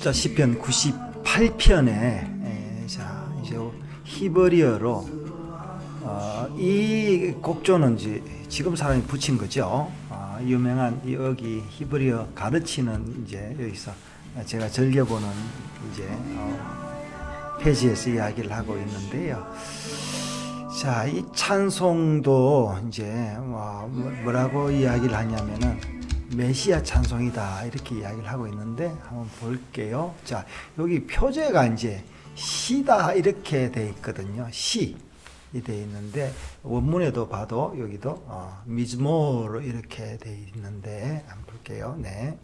자 시편 98편에 자 이제 히브리어로 어, 이 곡조는 이제 지금 사람이 붙인 거죠. 아, 유명한 이 여기 히브리어 가르치는 이제 여기서 제가 즐겨보는 이제 어, 페이지에서 이야기를 하고 있는데요. 자, 이 찬송도 이제 뭐- 뭐라고 이야기를 하냐면은 메시아 찬송이다 이렇게 이야기를 하고 있는데 한번 볼게요. 자, 여기 표제가 이제 시다 이렇게 돼 있거든요. 시. 이돼 있는데 원문에도 봐도 여기도 어, 미즈모로 이렇게 돼 있는데 한번 볼게요. 네.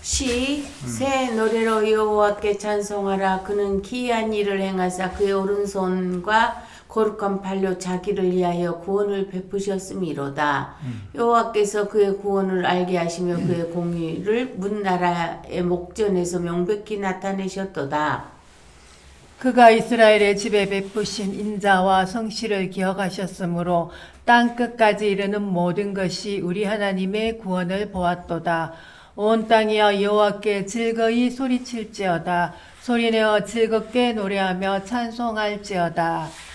시, 새 노래로 여호와께 찬송하라. 그는 기이한 일을 행하사 그의 오른손과 거룩한 팔로 자기를 위하여 구원을 베푸셨음이로다. 여호와께서 그의 구원을 알게 하시며 그의 공의를 문 나라의 목전에서 명백히 나타내셨도다. 그가 이스라엘의 집에 베푸신 인자와 성실을 기억하셨으므로 땅 끝까지 이르는 모든 것이 우리 하나님의 구원을 보았도다. 온 땅이여 여호와께 즐거이 소리칠지어다. 소리내어 즐겁게 노래하며 찬송할지어다.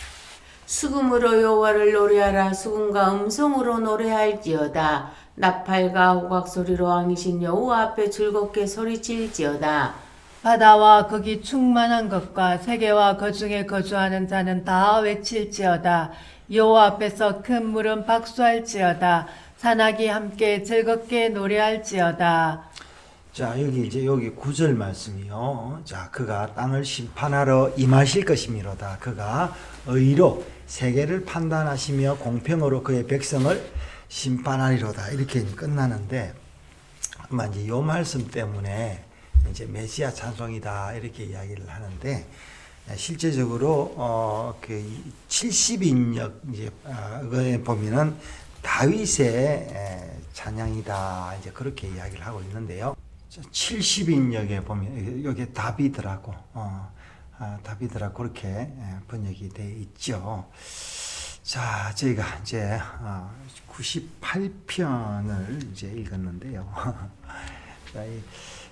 수금으로 여호와를 노래하라. 수금과 음성으로 노래할지어다. 나팔과 호각 소리로 왕이신 여호와 앞에 즐겁게 소리칠지어다. 바다와 거기 충만한 것과 세계와 그 중에 거주하는 자는 다 외칠지어다. 여호와 앞에서 큰 물은 박수할지어다. 산악이 함께 즐겁게 노래할지어다. 자, 여기 이제 여기 구절 말씀이요. 자, 그가 땅을 심판하러 임하실 것이미로다. 그가 의로 세계를 판단하시며 공평으로 그의 백성을 심판하리로다. 이렇게 끝나는데 아마 이제 요 말씀 때문에 이제 메시아 찬송이다 이렇게 이야기를 하는데 실제적으로 어그 70인역 이제 어, 그에 보면은 다윗의 에, 찬양이다 이제 그렇게 이야기를 하고 있는데요. 70인역에 보면 여기 다비드라고 어, 아, 다비드라고 그렇게 에, 번역이 돼 있죠. 자, 저희가 이제 어, 98편을 이제 읽었는데요. 자,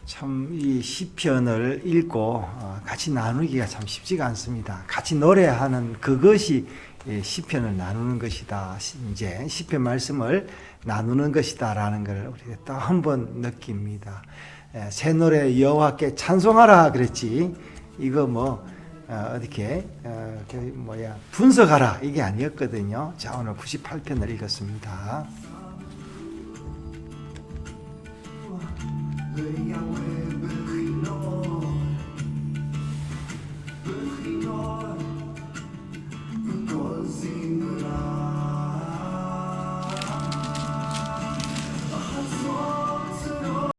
이참이 시편을 읽고 어, 같이 나누기가 참 쉽지가 않습니다. 같이 노래하는 그것이 이 시편을 나누는 것이다. 시- 이제 시편 말씀을 나누는 것이다라는 걸 우리가 또 한 번 느낍니다. 에, 새 노래 여호와께 찬송하라 그랬지. 이거 뭐 어, 어떻게 어, 그 뭐야 분석하라 이게 아니었거든요. 자 오늘 98편을 읽었습니다.